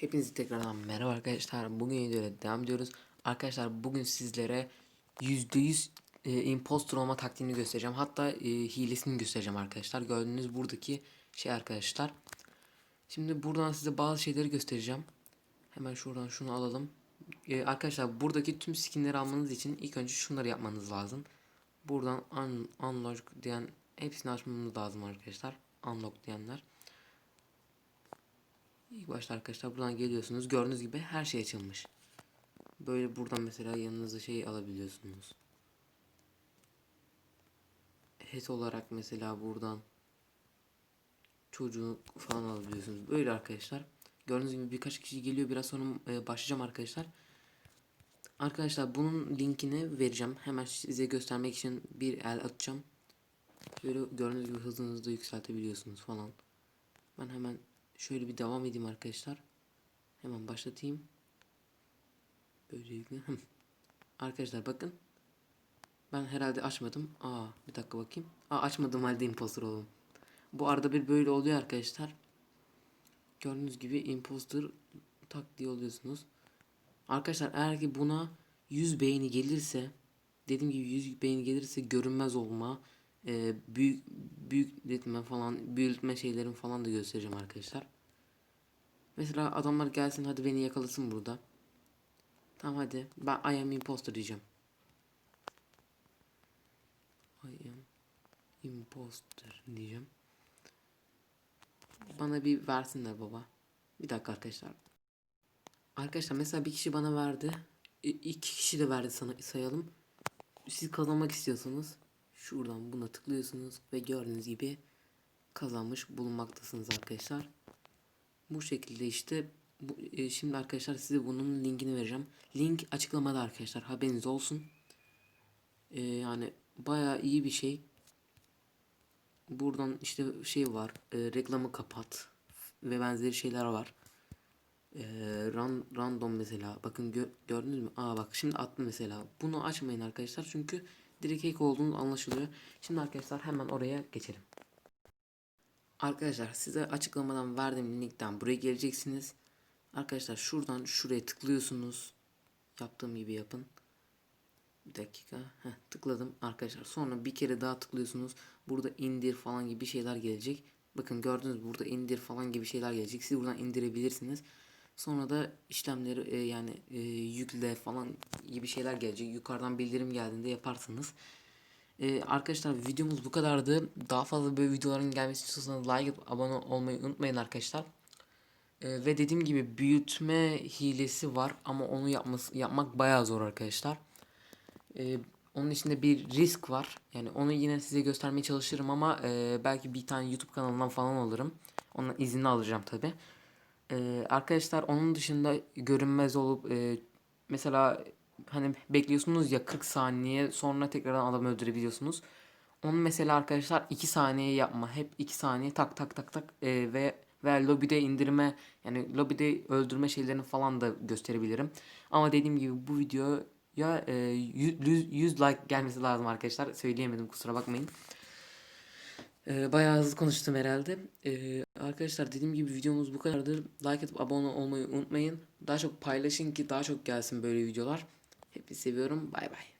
Hepinize tekrardan merhaba arkadaşlar. Bugün videoya devam ediyoruz. Arkadaşlar bugün sizlere %100 e, olma taktiğini göstereceğim. Hatta e, hilesini göstereceğim arkadaşlar. Gördüğünüz buradaki şey arkadaşlar. Şimdi buradan size bazı şeyleri göstereceğim. Hemen şuradan şunu alalım. E, arkadaşlar buradaki tüm skinleri almanız için ilk önce şunları yapmanız lazım. Buradan un unlock diyen hepsini açmamız lazım arkadaşlar. Unlock diyenler. İlk başta arkadaşlar buradan geliyorsunuz. Gördüğünüz gibi her şey açılmış. Böyle buradan mesela yanınıza şey alabiliyorsunuz. Het olarak mesela buradan çocuk falan alabiliyorsunuz. Böyle arkadaşlar. Gördüğünüz gibi birkaç kişi geliyor. Biraz sonra e, başlayacağım arkadaşlar. Arkadaşlar bunun linkini vereceğim. Hemen size göstermek için bir el atacağım. Böyle gördüğünüz gibi hızınızı da yükseltebiliyorsunuz falan. Ben hemen Şöyle bir devam edeyim arkadaşlar. Hemen başlatayım. Böylelikle. arkadaşlar bakın. Ben herhalde açmadım. Aa bir dakika bakayım. Aa açmadım halde imposter oldum. Bu arada bir böyle oluyor arkadaşlar. Gördüğünüz gibi imposter tak diye oluyorsunuz. Arkadaşlar eğer ki buna 100 beğeni gelirse dediğim gibi 100 beğeni gelirse görünmez olma e, büyük büyütme falan büyütme şeylerin falan da göstereceğim arkadaşlar. Mesela adamlar gelsin hadi beni yakalasın burada. Tamam hadi ben I am imposter diyeceğim. I am imposter diyeceğim. Bana bir versinler baba. Bir dakika arkadaşlar. Arkadaşlar mesela bir kişi bana verdi. iki kişi de verdi sana sayalım. Siz kazanmak istiyorsanız Şuradan buna tıklıyorsunuz ve gördüğünüz gibi kazanmış bulunmaktasınız arkadaşlar. Bu şekilde işte bu, e, şimdi arkadaşlar size bunun linkini vereceğim. Link açıklamada arkadaşlar haberiniz olsun. E, yani baya iyi bir şey. Buradan işte şey var e, reklamı kapat ve benzeri şeyler var. E, ran, random mesela bakın gö, gördünüz mü? Aa bak şimdi attım mesela. Bunu açmayın arkadaşlar çünkü direkt hack olduğunu anlaşılıyor. Şimdi arkadaşlar hemen oraya geçelim. Arkadaşlar size açıklamadan verdiğim linkten buraya geleceksiniz. Arkadaşlar şuradan şuraya tıklıyorsunuz. Yaptığım gibi yapın. Bir dakika. Heh, tıkladım arkadaşlar. Sonra bir kere daha tıklıyorsunuz. Burada indir falan gibi şeyler gelecek. Bakın gördünüz burada indir falan gibi şeyler gelecek. Siz buradan indirebilirsiniz. Sonra da işlemleri e, yani e, yükle falan gibi şeyler gelecek. Yukarıdan bildirim geldiğinde yaparsınız. E, arkadaşlar videomuz bu kadardı. Daha fazla böyle videoların gelmesi istiyorsanız like abone olmayı unutmayın arkadaşlar. E, ve dediğim gibi büyütme hilesi var ama onu yapması, yapmak bayağı zor arkadaşlar. E, onun içinde bir risk var. Yani onu yine size göstermeye çalışırım ama e, belki bir tane YouTube kanalından falan alırım. Ondan izni alacağım tabi. Arkadaşlar onun dışında görünmez olup e, mesela hani bekliyorsunuz ya 40 saniye sonra tekrardan adamı öldürebiliyorsunuz. Onu mesela arkadaşlar 2 saniye yapma. Hep 2 saniye tak tak tak tak e, ve ve lobide indirme yani lobide öldürme şeylerini falan da gösterebilirim. Ama dediğim gibi bu video ya e, 100, 100 like gelmesi lazım arkadaşlar. Söyleyemedim kusura bakmayın. Ee, bayağı hızlı konuştum herhalde. Ee, arkadaşlar dediğim gibi videomuz bu kadardır. Like atıp abone olmayı unutmayın. Daha çok paylaşın ki daha çok gelsin böyle videolar. Hepinizi seviyorum. Bay bay.